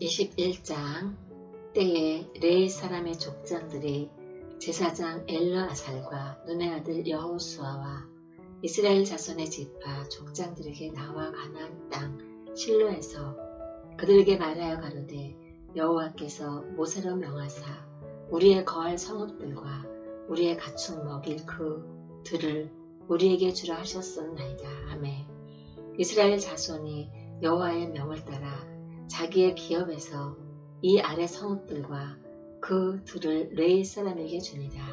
21장 때에 레이 사람의 족장들이 제사장 엘르아살과 눈의 아들 여호수아와 이스라엘 자손의 지파 족장들에게 나와 가나안 땅 실로에서 그들에게 말하여 가로되 여호와께서 모세로 명하사 우리의 거할 성읍들과 우리의 가축 먹일 그 들을 우리에게 주라 하셨었나이다. 아멘. 이스라엘 자손이 여호와의 명을 따라 자기의 기업에서 이 아래 성읍들과 그 들을 레이 사람에게 주니라.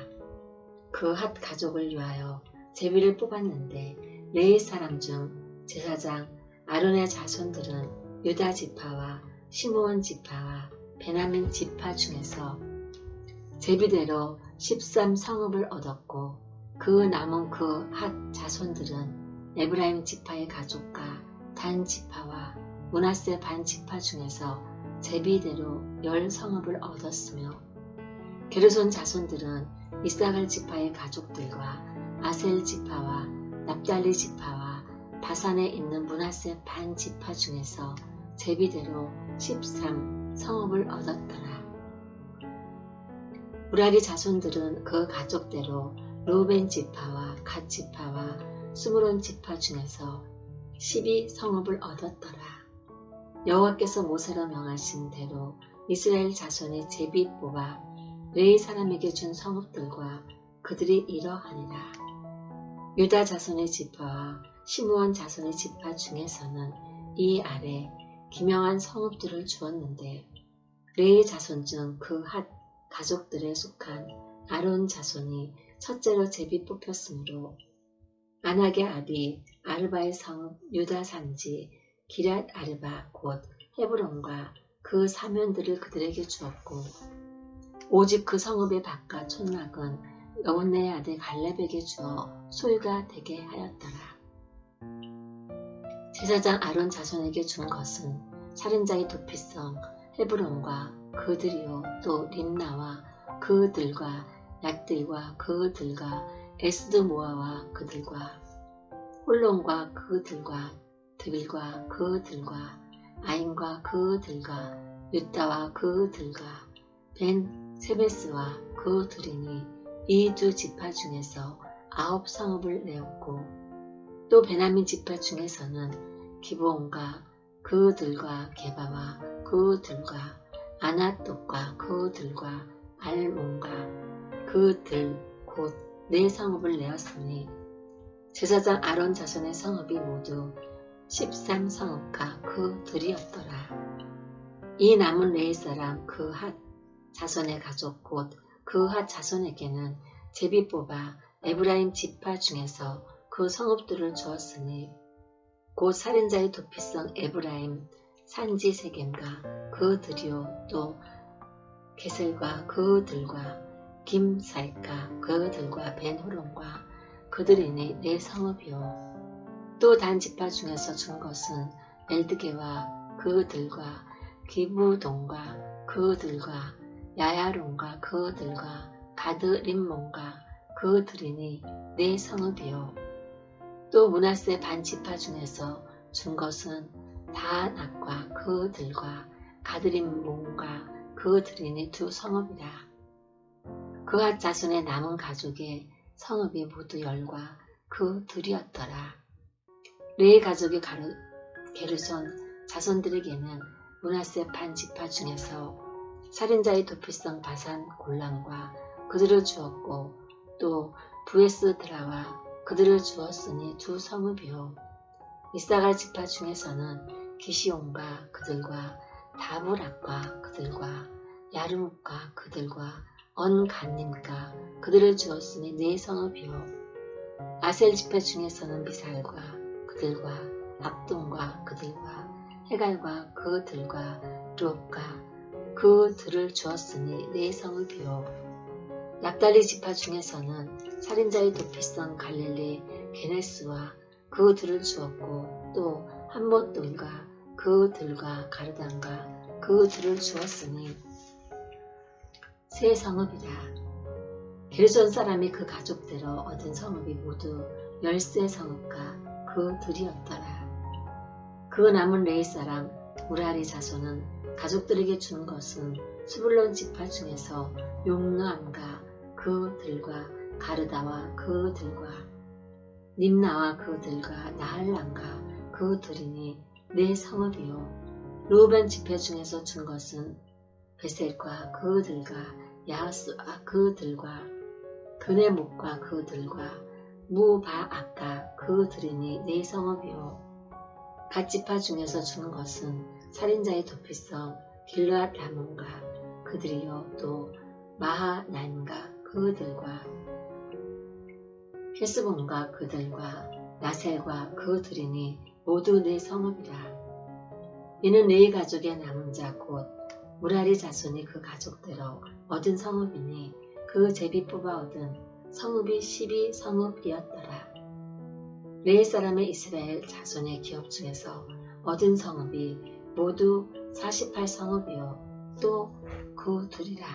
그 핫 가족을 위하여 제비를 뽑았는데 레이 사람 중 제사장 아론의 자손들은 유다 지파와 시므온 지파와 베나민 지파 중에서 제비대로 13 성읍을 얻었고 그 남은 그 핫 자손들은 에브라임 지파의 가족과 단 지파와 문하세 반 지파 중에서 제비대로 열 성읍을 얻었으며 게르손 자손들은 이사갈 지파의 가족들과 아셀 지파와 납달리 지파와 바산에 있는 문하세 반 지파 중에서 제비대로 13 성읍을 얻었더라. 우라리 자손들은 그 가족대로 루벤 지파와 갓 지파와 스무론 지파 중에서 12 성읍을 얻었더라. 여호와께서 모세로 명하신 대로 이스라엘 자손의 제비 뽑아 레이 사람에게 준 성읍들과 그들이 이러하니라. 유다 자손의 지파와 시므온 자손의 지파 중에서는 이 아래 기명한 성읍들을 주었는데 레이 자손 중 그 핫 가족들에 속한 아론 자손이 첫째로 제비 뽑혔으므로 안악의 아비 아르바의 성읍 유다 산지 기랏 아르바 곧 헤브론과 그 사면들을 그들에게 주었고 오직 그 성읍의 바깥 촌락은 여운네의 아들 갈렙에게 주어 소유가 되게 하였더라. 제사장 아론 자손에게 준 것은 살인자의 도피성 헤브론과 그들이요 또 림나와 그들과 약들과 그들과 에스드모아와 그들과 홀론과 그들과 드빌과 그들과 아인과 그들과 유다와 그들과 벤 세베스와 그들이니 이 두 지파 중에서 아홉 성읍을 내었고 또 베나민 지파 중에서는 기브온과 그들과 게바와 그들과 아나똑과 그들과 알몬과 그들 곧 네 성읍을 내었으니 제사장 아론 자손의 성읍이 모두 13성읍과 그 들이었더라. 이 남은 레이 사람 그 핫 자손의 가족 곧 그 핫 자손에게는 제비 뽑아 에브라임 지파 중에서 그 성읍들을 주었으니 곧 살인자의 도피성 에브라임 산지 세겜과 그 들이요 또 게셀과 그들과 김살과 그들과 벤호론과 그들이니 내 성읍이요 또 단 지파 중에서 준 것은 엘드게와 그들과 기부동과 그들과 야야론과 그들과 가드림몬과 그들이니 네 성읍이요. 또 문하세 반지파 중에서 준 것은 다낙과 그들과 가드림몬과 그들이니 두 성읍이라. 그와 자손의 남은 가족의 성읍이 모두 열과 그들이었더라. 레이 가족의 가르, 게르손 자손들에게는 문하세 반 지파 중에서 살인자의 도피성 바산 골람과 그들을 주었고 또 부에스 드라와 그들을 주었으니 두 성읍이요. 이사갈 지파 중에서는 기시온과 그들과 다브락과 그들과 야르묵과 그들과 언간님과 그들을 주었으니 네 성읍이요. 아셀 지파 중에서는 미살과 그들과 압동과 그들과 해갈과 그들과 르옵과 그들을 주었으니 네 성을 비워 납달리 지파 중에서는 살인자의 도피성 갈릴리 게네스와 그들을 주었고 또 한못돈과 그들과 가르단과 그들을 주었으니 세 성읍이다. 게르손 사람이 그 가족대로 얻은 성읍이 모두 열세 성읍과 그 들이었더라. 그 남은 레이 사람 우라리 자손은 가족들에게 준 것은 스불론 지파 중에서 용노암과 그들과 가르다와 그들과 님나와 그들과 나할랑과 그들이니 내 성읍이요 루벤 지파 중에서 준 것은 베셀과 그들과 야하스와 그들과 그네 목과 그들과 무바아까 그 들이니 내 성읍이요 갓지파 중에서 주는 것은 살인자의 도피성 길르앗 라몬과 그들이요 또 마하나임과 그들과 헤스본과 그들과 나셀과 그들이니 모두 내 성읍이라. 이는 네 가족의 남은 자곧 무라리 자손이 그 가족대로 얻은 성읍이니 그 제비 뽑아 얻은 성읍이 12성읍이었더라. 레이 사람의 이스라엘 자손의 기업 중에서 얻은 성읍이 모두 48성읍이요 또 그 둘이라.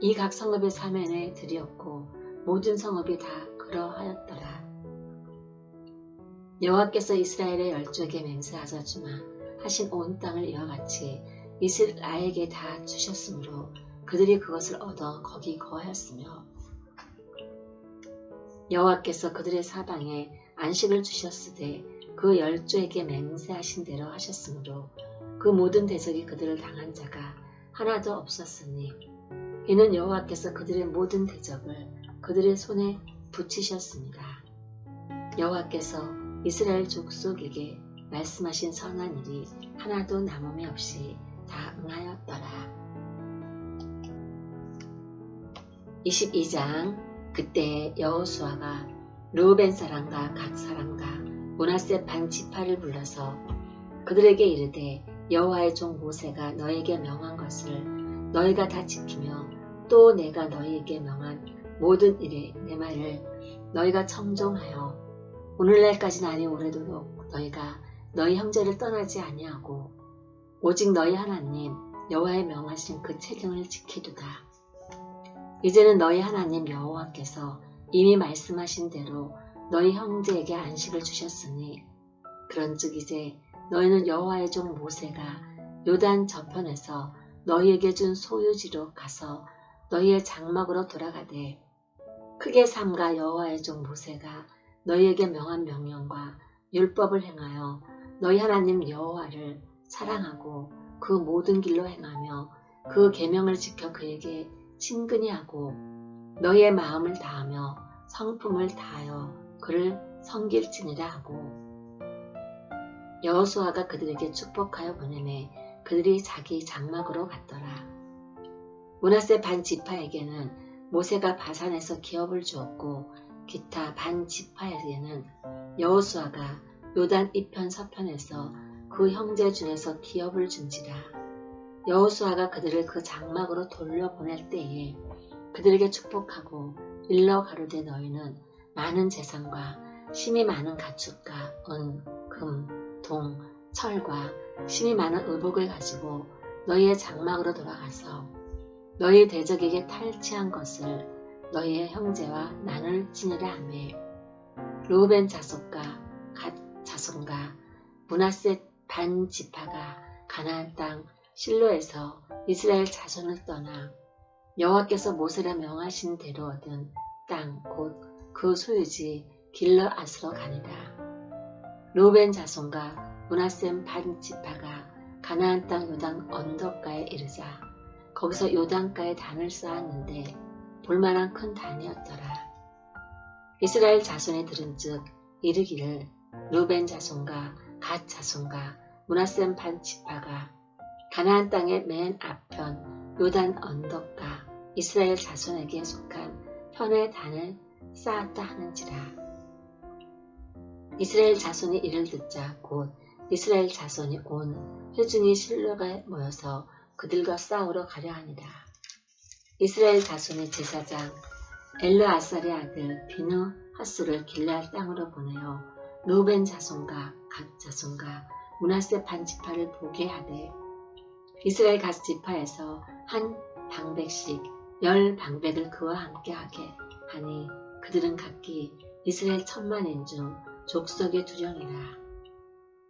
이 각 성읍의 사면에 들이었고 모든 성읍이 다 그러하였더라. 여호와께서 이스라엘의 열조에게 맹세하셨지만 하신 온 땅을 이와 같이 이스라엘에게 다 주셨으므로 그들이 그것을 얻어 거기 거하였으며 여호와께서 그들의 사방에 안식을 주셨으되 그 열조에게 맹세하신 대로 하셨으므로 그 모든 대적이 그들을 당한 자가 하나도 없었으니 이는 여호와께서 그들의 모든 대적을 그들의 손에 붙이셨습니다. 여호와께서 이스라엘 족속에게 말씀하신 선한 일이 하나도 남음이 없이 다 응하였더라. 22장 그때 여호수아가 르우벤 사람과 각 사람과 문하세 반 지파를 불러서 그들에게 이르되 여호와의 종 모세가 너에게 명한 것을 너희가 다 지키며 또 내가 너희에게 명한 모든 일에 내 말을 너희가 청종하여 오늘날까지는 아니 오래도록 너희가 너희 형제를 떠나지 아니하고 오직 너희 하나님 여호와의 명하신 그 체경을 지키두다. 이제는 너희 하나님 여호와께서 이미 말씀하신 대로 너희 형제에게 안식을 주셨으니 그런즉 이제 너희는 여호와의 종 모세가 요단 저편에서 너희에게 준 소유지로 가서 너희의 장막으로 돌아가되 크게 삼가 여호와의 종 모세가 너희에게 명한 명령과 율법을 행하여 너희 하나님 여호와를 사랑하고 그 모든 길로 행하며 그 계명을 지켜 그에게 친근히 하고 너희의 마음을 다하며 성품을 다하여 그를 섬길지니라 하고 여호수아가 그들에게 축복하여 보내매 그들이 자기 장막으로 갔더라. 문하세 반 지파에게는 모세가 바산에서 기업을 주었고 기타 반 지파에게는 여호수아가 요단 이편 서편에서 그 형제 중에서 기업을 준지라. 여호수아가 그들을 그 장막으로 돌려보낼 때에 그들에게 축복하고 일러 가로되 너희는 많은 재산과 심이 많은 가축과 은, 금, 동, 철과 심이 많은 의복을 가지고 너희의 장막으로 돌아가서 너희 대적에게 탈취한 것을 너희의 형제와 나눌 지니라 하매. 루벤 자손과 갓 자손과 문하세 반 지파가 가나안 땅 실로에서 이스라엘 자손을 떠나 여호와께서 모세라 명하신 대로 얻은 땅 곧 그 소유지 길러앗으로 가니라. 루벤 자손과 문하셈 반 지파가 가나안 땅 요단 언덕가에 이르자 거기서 요단가에 단을 쌓았는데 볼만한 큰 단이었더라. 이스라엘 자손에 들은즉 이르기를 루벤 자손과 갓 자손과 문하셈 반 지파가 가나안 땅의 맨 앞편 요단 언덕가 이스라엘 자손에게 속한 편의 단을 쌓았다 하는지라. 이스라엘 자손이 이를 듣자 곧 이스라엘 자손이 온 회중이 실로가 모여서 그들과 싸우러 가려 하니라. 이스라엘 자손의 제사장 엘르아살의 아들 비누 하스를 길랄 땅으로 보내어 루벤 자손과 각 자손과 문하세 반지파를 보게 하되 이스라엘 각 지파에서 한 방백씩 열 방백을 그와 함께 하게 하니 그들은 각기 이스라엘 천만인 중 족속의 두령이라.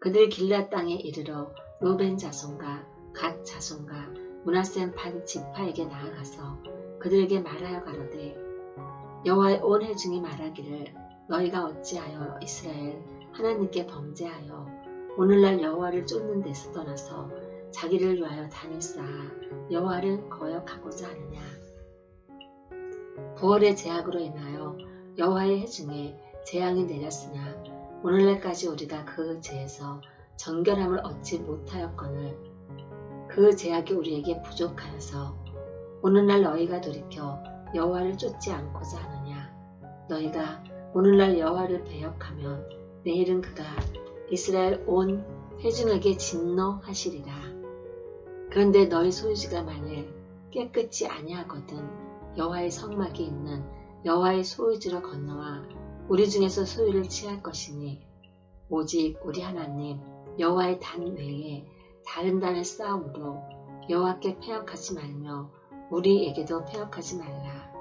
그들 길라 땅에 이르러 루벤 자손과 갓 자손과 문하센 반 지파에게 나아가서 그들에게 말하여 가로되 여호와의 온 회중이 말하기를 너희가 어찌하여 이스라엘 하나님께 범죄하여 오늘날 여호와를 쫓는 데서 떠나서 자기를 위하여 쌓아 여호와를 거역하고자 하느냐. 부월의 제약으로 인하여 여호와의 해중에 재앙이 내렸으나 오늘날까지 우리가 그 죄에서 정결함을 얻지 못하였거늘 그 제약이 우리에게 부족하여서 오늘날 너희가 돌이켜 여호와를 쫓지 않고자 하느냐 너희가 오늘날 여호와를 배역하면 내일은 그가 이스라엘 온 회중에게 진노하시리라 그런데 너희 소유지가 만일 깨끗이 아니하거든 여호와의 성막이 있는 여호와의 소유지로 건너와 우리 중에서 소유를 취할 것이니 오직 우리 하나님 여호와의 단 외에 다른 단을 쌓음으로 여호와께 폐역하지 말며 우리에게도 폐역하지 말라.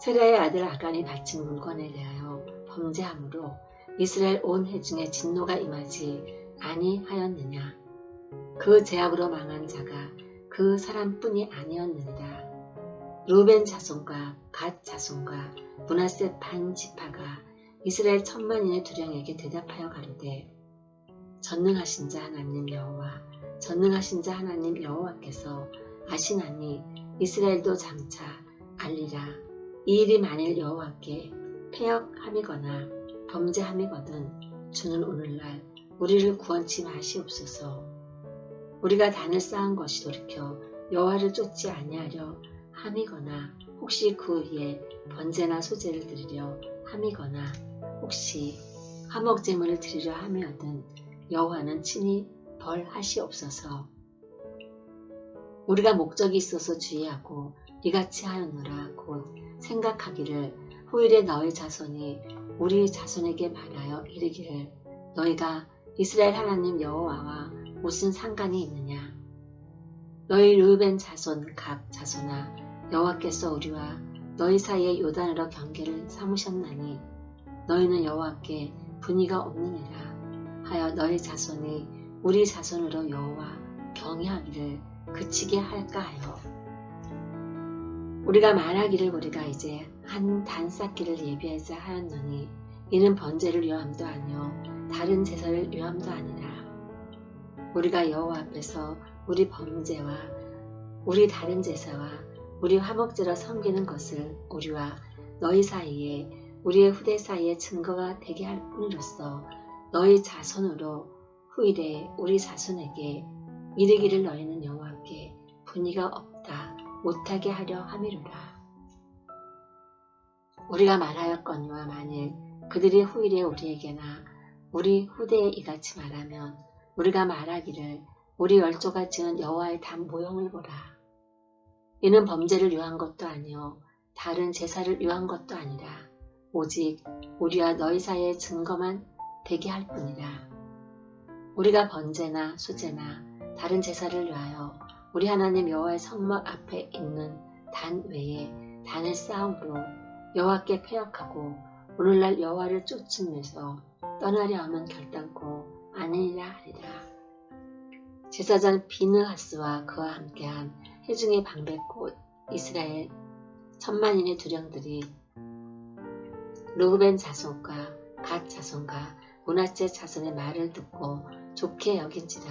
세라의 아들 아간이 바친 물건에 대하여 범죄함으로 이스라엘 온 회중에 진노가 임하지 아니하였느냐. 그 제약으로 망한 자가 그 사람뿐이 아니었느니라. 루벤 자손과 갓 자손과 문하세 반 지파가 이스라엘 천만인의 두령에게 대답하여 가로되 전능하신 자 하나님 여호와 전능하신 자 하나님 여호와께서 아시나니 이스라엘도 장차 알리라 이 일이 만일 여호와께 폐역함이거나 범죄함이거든 주는 오늘날 우리를 구원치 마시옵소서 우리가 단을 쌓은 것이 돌이켜 여호와를 쫓지 아니하려 함이거나 혹시 그 위에 번제나 소제를 드리려 함이거나 혹시 화목제물을 드리려 함이거든 여호와는 친히 벌하시옵소서. 우리가 목적이 있어서 주의하고 이같이 하였노라 곧 생각하기를 후일에 너희 자손이 우리 자손에게 말하여 이르기를 너희가 이스라엘 하나님 여호와와 무슨 상관이 있느냐? 너희 르벤 자손 각 자손아 여호와께서 우리와 너희 사이에 요단으로 경계를 삼으셨나니 너희는 여호와께 분의가 없느니라. 하여 너희 자손이 우리 자손으로 여호와 경외하기를 그치게 할까 하여. 우리가 말하기를 우리가 이제 한 단 쌓기를 예비하자 하였노니 이는 번제를 위함도 아니요 다른 제사를 위함도 아니라 우리가 여호와 앞에서 우리 범죄와 우리 다른 제사와 우리 화목제로 섬기는 것을 우리와 너희 사이에 우리의 후대 사이에 증거가 되게 할 뿐이로서 너희 자손으로 후일에 우리 자손에게 이르기를 너희는 여호와께 분의가 없다 못하게 하려 함이로라. 우리가 말하였거니와 만일 그들이 후일에 우리에게나 우리 후대에 이같이 말하면 우리가 말하기를 우리 열조가 지은 여호와의 단 모형을 보라. 이는 범죄를 위한 것도 아니요 다른 제사를 위한 것도 아니라 오직 우리와 너희 사이의 증거만 되게 할 뿐이라. 우리가 번제나 수제나 다른 제사를 위하여 우리 하나님 여호와의 성막 앞에 있는 단 외에 단을 쌓음으로 여호와께 폐역하고 오늘날 여호와를 쫓으면서 떠나려 하면 결단코 아니라 하리라. 제사장 비느하스와 그와 함께한 해중의 방백꽃 이스라엘 천만인의 두령들이 루벤 자손과 갓 자손과 문화재 자손의 말을 듣고 좋게 여긴지라.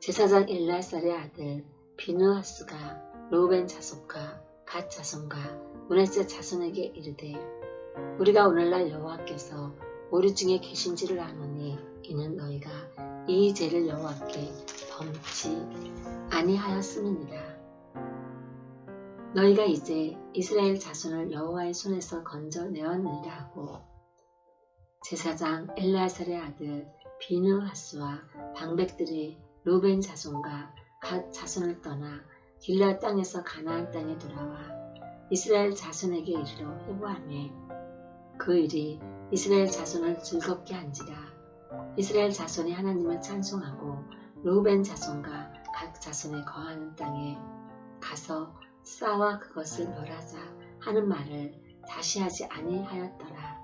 제사장 일라살의 아들 비누하스가 로벤 자손과 갓 자손과 문화재 자손에게 이르되 우리가 오늘날 여호와께서 우리 중에 계신지를 아노니 이는 너희가 이 죄를 여호와께 범치 아니하였음이니라. 너희가 이제 이스라엘 자손을 여호와의 손에서 건져내었느니라 하고 제사장 엘라살의 아들 비느하스와 방백들이 루벤 자손과 갓 자손을 떠나 길라 땅에서 가나안 땅에 돌아와 이스라엘 자손에게 이르러 회부하매 그 일이 이스라엘 자손을 즐겁게 한지라 이스라엘 자손이 하나님을 찬송하고 루벤 자손과 각 자손에 거하는 땅에 가서 싸와 그것을 멸하자 하는 말을 다시 하지 아니하였더라.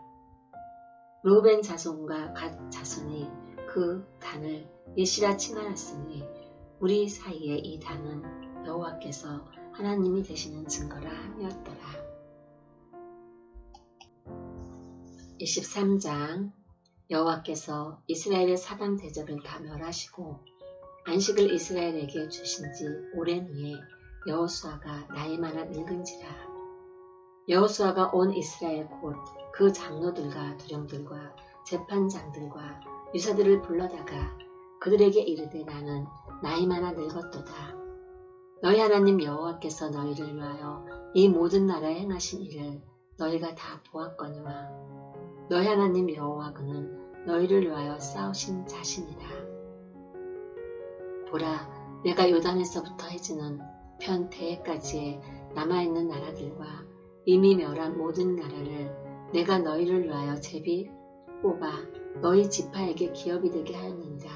루벤 자손과 갓 자손이 그 단을 예시라 칭하였으니 우리 사이의 이 당은 여호와께서 하나님이 되시는 증거라 하였더라. 23장 여호와께서 이스라엘의 사방 대적을 다 멸하시고 안식을 이스라엘에게 주신 지 오랜 후에 여호수아가 나이 많아 늙은지라 여호수아가 온 이스라엘 곧 그 장로들과 두령들과 재판장들과 유사들을 불러다가 그들에게 이르되 나는 나이 많아 늙었도다. 너희 하나님 여호와께서 너희를 위하여 이 모든 나라에 행하신 일을 너희가 다 보았거니와 너희 하나님 여호와 그는 너희를 위하여 싸우신 자신이다. 보라 내가 요단에서부터 해지는 편 대해까지의 남아있는 나라들과 이미 멸한 모든 나라를 내가 너희를 위하여 제비 뽑아 너희 지파에게 기업이 되게 하였느니라.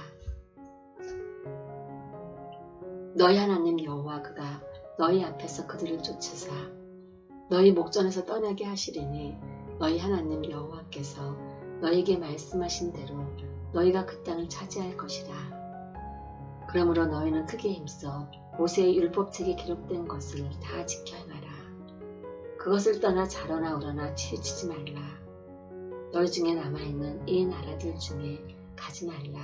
너희 하나님 여호와 그가 너희 앞에서 그들을 쫓으사 너희 목전에서 떠나게 하시리니 너희 하나님 여호와께서 너희에게 말씀하신 대로 너희가 그 땅을 차지할 것이라. 그러므로 너희는 크게 힘써 모세의 율법책에 기록된 것을 다 지켜 행하라. 그것을 떠나 자러나 우러나 치우치지 말라. 너희 중에 남아있는 이 나라들 중에 가지 말라.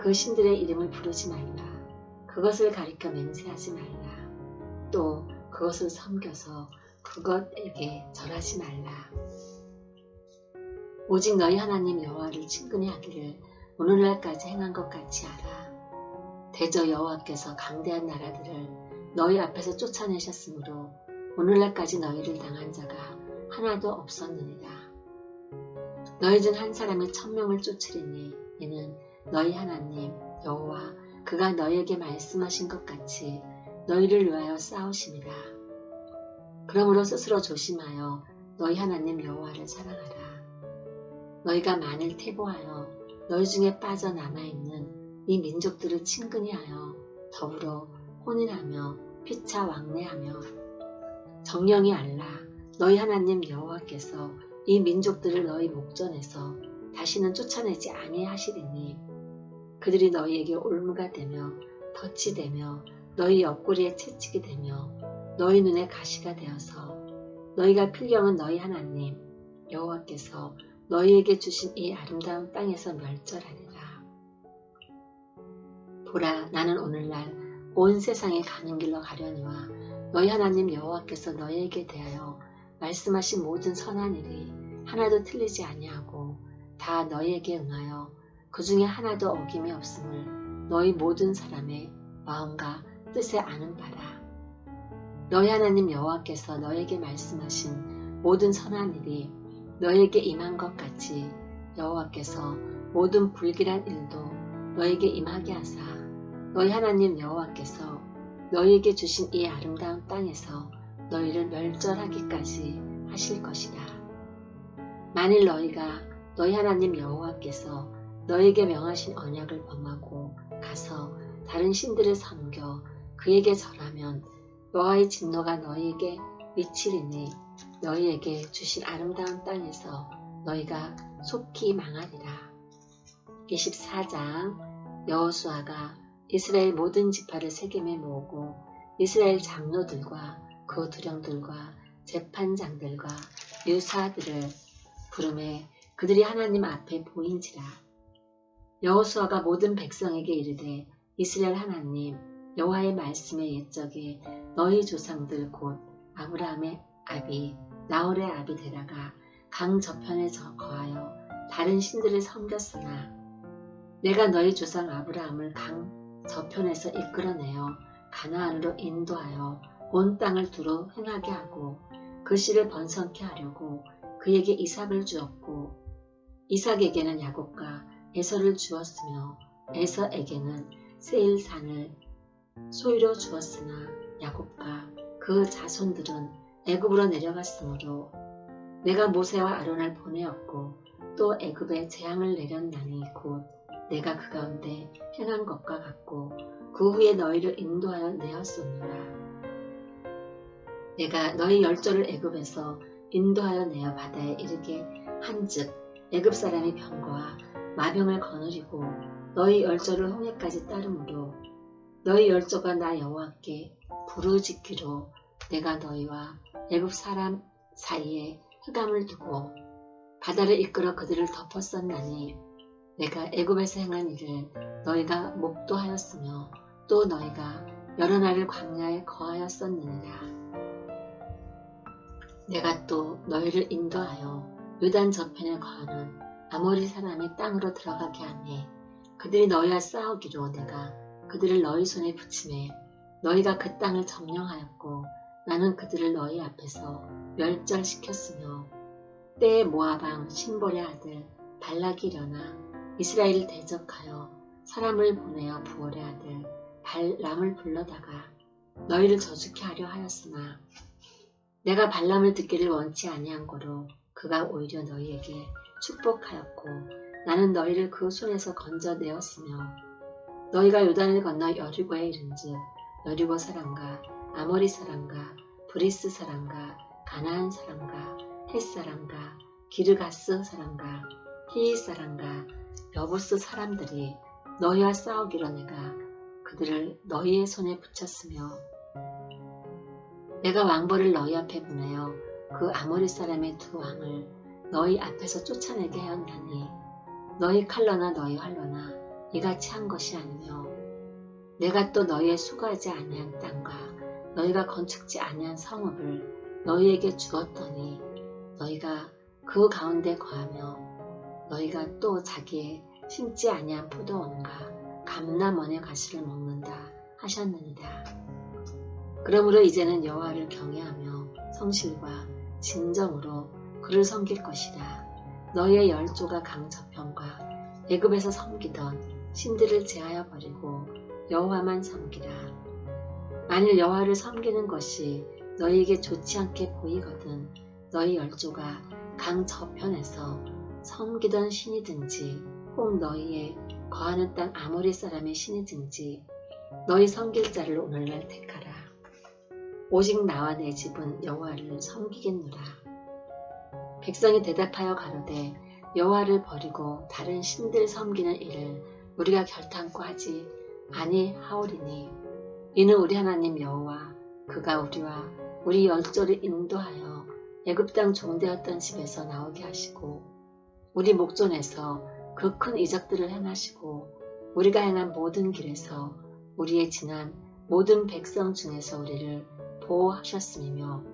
그 신들의 이름을 부르지 말라. 그것을 가리켜 맹세하지 말라. 또 그것을 섬겨서 그것에게 절하지 말라. 오직 너희 하나님 여호와를 친근히 하기를 오늘날까지 행한 것 같이 알아. 대저 여호와께서 강대한 나라들을 너희 앞에서 쫓아내셨으므로 오늘날까지 너희를 당한 자가 하나도 없었느니라. 너희 중 한 사람이 천명을 쫓으리니 이는 너희 하나님 여호와 그가 너희에게 말씀하신 것 같이 너희를 위하여 싸우심이라. 그러므로 스스로 조심하여 너희 하나님 여호와를 사랑하라. 너희가 만일 태보하여 너희 중에 빠져 남아있는 이 민족들을 친근히 하여 더불어 혼인하며 피차 왕래하며 정령이 알라 너희 하나님 여호와께서 이 민족들을 너희 목전에서 다시는 쫓아내지 아니하시리니 그들이 너희에게 올무가 되며 덫이 되며 너희 옆구리에 채찍이 되며 너희 눈에 가시가 되어서 너희가 필경은 너희 하나님 여호와께서 너희에게 주신 이 아름다운 땅에서 멸절하리라. 보라 나는 오늘날 온 세상에 가는 길로 가려니와 너희 하나님 여호와께서 너희에게 대하여 말씀하신 모든 선한 일이 하나도 틀리지 아니하고 다 너희에게 응하여 그 중에 하나도 어김이 없음을 너희 모든 사람의 마음과 뜻에 아는 바라. 너희 하나님 여호와께서 너에게 말씀하신 모든 선한 일이 너에게 임한 것 같이 여호와께서 모든 불길한 일도 너에게 임하게 하사 너희 하나님 여호와께서 너희에게 주신 이 아름다운 땅에서 너희를 멸절하기까지 하실 것이다. 만일 너희가 너희 하나님 여호와께서 너에게 명하신 언약을 범하고 가서 다른 신들을 섬겨 그에게 절하면 여호와의 진노가 너희에게 미치리니 너희에게 주신 아름다운 땅에서 너희가 속히 망하리라. 24장 여호수아가 이스라엘 모든 지파를 세겜에 모으고 이스라엘 장로들과 그 두령들과 재판장들과 유사들을 부름에 그들이 하나님 앞에 보인지라. 여호수아가 모든 백성에게 이르되 이스라엘 하나님 여호와의 말씀의 옛적에 너희 조상들 곧 아브라함의 아비 나홀의 아비 데라가 강 저편에 거하여 다른 신들을 섬겼으나 내가 너희 조상 아브라함을 강 저편에서 이끌어내어 가나안으로 인도하여 온 땅을 두루 행하게 하고 그 씨를 번성케 하려고 그에게 이삭을 주었고 이삭에게는 야곱과 에서를 주었으며 에서에게는 세일산을 소유로 주었으나 야곱과 그 자손들은 애굽으로 내려갔으므로 내가 모세와 아론을 보내었고 또 애굽에 재앙을 내렸나니 곧 내가 그 가운데 행한 것과 같고 그 후에 너희를 인도하여 내었었노라. 내가 너희 열조를 애굽에서 인도하여 내어 바다에 이르게 한즉 애굽 사람이 병거와 마병을 거느리고 너희 열조를 홍해까지 따르므로 너희 열조가 나 여호와께 부르짖기로 내가 너희와 애굽 사람 사이에 흑암을 두고 바다를 이끌어 그들을 덮었었나니 내가 애굽에서 행한 일을 너희가 목도하였으며 또 너희가 여러 날을 광야에 거하였었느니라. 내가 또 너희를 인도하여 요단 저편에 거하는 아모리 사람의 땅으로 들어가게 하니 그들이 너희와 싸우기로 내가 그들을 너희 손에 붙임에 너희가 그 땅을 점령하였고 나는 그들을 너희 앞에서 멸절시켰으며 때에 모아방 신볼의 아들 발락이 일어나 이스라엘을 대적하여 사람을 보내어 부월의 아들 발람을 불러다가 너희를 저주케 하려 하였으나 내가 발람을 듣기를 원치 아니한 거로 그가 오히려 너희에게 축복하였고 나는 너희를 그 손에서 건져내었으며 너희가 요단을 건너 여리고에 이른즉 여리고 사람과 아모리 사람과 브리스 사람과 가나안 사람과 헷 사람과 기르가스 사람과 히이 사람과 여부스 사람들이 너희와 싸우기로 내가 그들을 너희의 손에 붙였으며 내가 왕벌을 너희 앞에 보내어 그 아모리 사람의 두 왕을 너희 앞에서 쫓아내게 하였나니 너희 칼로나 너희 활로나 이같이 한 것이 아니며 내가 또 너희의 수고하지 아니한 땅과 너희가 건축지 아니한 성읍을 너희에게 주었더니 너희가 그 가운데 거하며 너희가 또 자기의 심지 아니한 포도원과 감남원의 가시를 먹는다 하셨느니라. 그러므로 이제는 여호와를 경외하며 성실과 진정으로 그를 섬길 것이다. 너희의 열조가 강저편과 애굽에서 섬기던 신들을 제하여 버리고 여호와만 섬기라. 만일 여호와를 섬기는 것이 너희에게 좋지 않게 보이거든 너희 열조가 강 저편에서 섬기던 신이든지 혹 너희의 거하는 땅 아모리 사람의 신이든지 너희 섬길 자를 오늘날 택하라. 오직 나와 내 집은 여호와를 섬기겠노라. 백성이 대답하여 가로되 여호와를 버리고 다른 신들 섬기는 일을 우리가 결탄코 하지 아니하오리니 이는 우리 하나님 여호와 그가 우리와 우리 열조를 인도하여 애굽 땅 종되었던 집에서 나오게 하시고 우리 목전에서 그 큰 이적들을 행하시고 우리가 행한 모든 길에서 우리의 지난 모든 백성 중에서 우리를 보호하셨음이며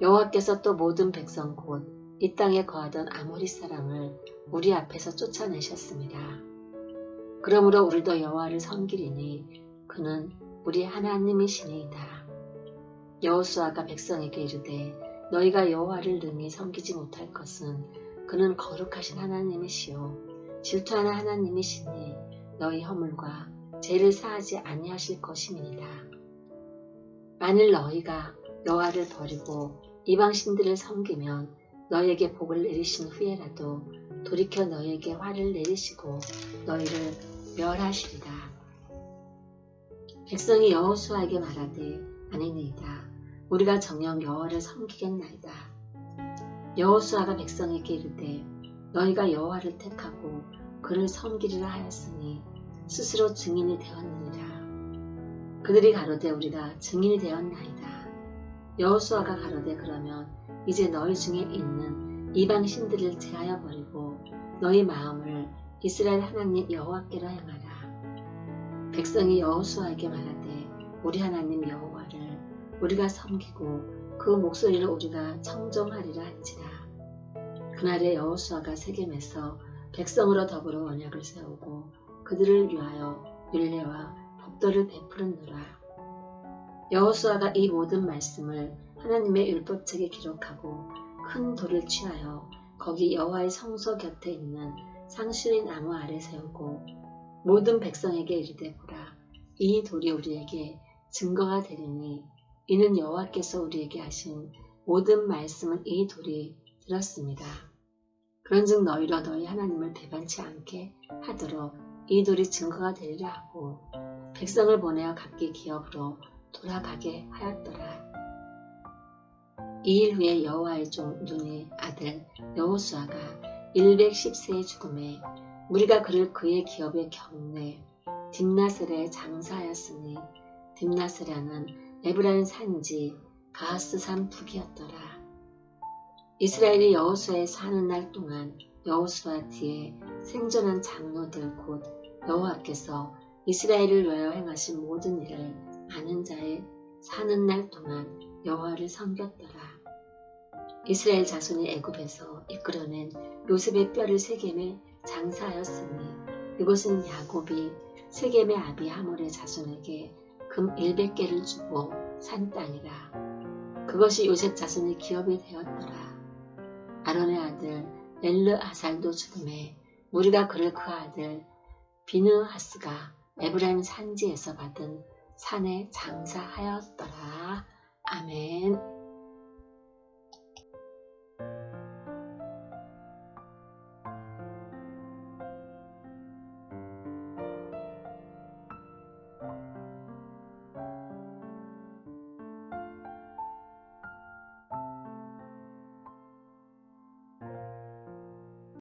여호와께서 또 모든 백성 곧 이 땅에 거하던 아모리 사람을 우리 앞에서 쫓아내셨습니다. 그러므로 우리도 여호와를 섬기리니 그는 우리 하나님이시니이다. 여호수아가 백성에게 이르되 너희가 여호와를 능히 섬기지 못할 것은 그는 거룩하신 하나님이시요 질투하는 하나님이시니 너희 허물과 죄를 사하지 아니하실 것임이니라. 만일 너희가 여호와를 버리고 이방 신들을 섬기면 너희에게 복을 내리신 후에라도 돌이켜 너희에게 화를 내리시고 너희를 멸하시리라. 백성이 여호수아에게 말하되 아니니이다. 우리가 정녕 여호와를 섬기겠나이다. 여호수아가 백성에게 이르되 너희가 여호와를 택하고 그를 섬기리라 하였으니 스스로 증인이 되었느니라. 그들이 가로되 우리가 증인이 되었나이다. 여호수아가 가로되 그러면 이제 너희 중에 있는 이방 신들을 제하여 버리고 너희 마음을 이스라엘 하나님 여호와께로 행하라. 백성이 여호수아에게 말하되 우리 하나님 여호와를 우리가 섬기고 그 목소리를 우리가 청정하리라 할지라. 그날에 여호수아가 세겜에서 백성으로 더불어 언약을 세우고 그들을 위하여 율례와 법도를 베푸는노라. 여호수아가 이 모든 말씀을 하나님의 율법책에 기록하고 큰 돌을 취하여 거기 여호와의 성소 곁에 있는 상수리 나무 아래 세우고 모든 백성에게 이르되 보라 이 돌이 우리에게 증거가 되리니 이는 여호와께서 우리에게 하신 모든 말씀을 이 돌이 들었습니다. 그런즉 너희로 너희 하나님을 배반치 않게 하도록 이 돌이 증거가 되리라 하고 백성을 보내어 각기 기업으로 돌아가게 하였더라. 이 일 후에 여호와의 종 눈의 아들 여호수아가 110세의 죽음에 우리가 그를 그의 기업에 경내 딥나셀에 장사하였으니 딥나셀라는 에브라임 산지 가하스 산 북이었더라. 이스라엘이 여호수아에 사는 날 동안 여호수아 뒤에 생존한 장로들 곧 여호와께서 이스라엘을 위하여 행하신 모든 일을 아는 자의 사는 날 동안 여호와를 섬겼더라. 이스라엘 자손이 애굽에서 이끌어낸 요셉의 뼈를 세겜에 장사하였으니 그것은 야곱이 세겜의 아비 하몰의 자손에게 금 100개를 주고 산 땅이라. 그것이 요셉 자손의 기업이 되었더라. 아론의 아들 엘르 아살도 죽음에 우리가 그를 그 아들 비느하스가 에브라임 산지에서 받은 산에 장사하였더라. 아멘.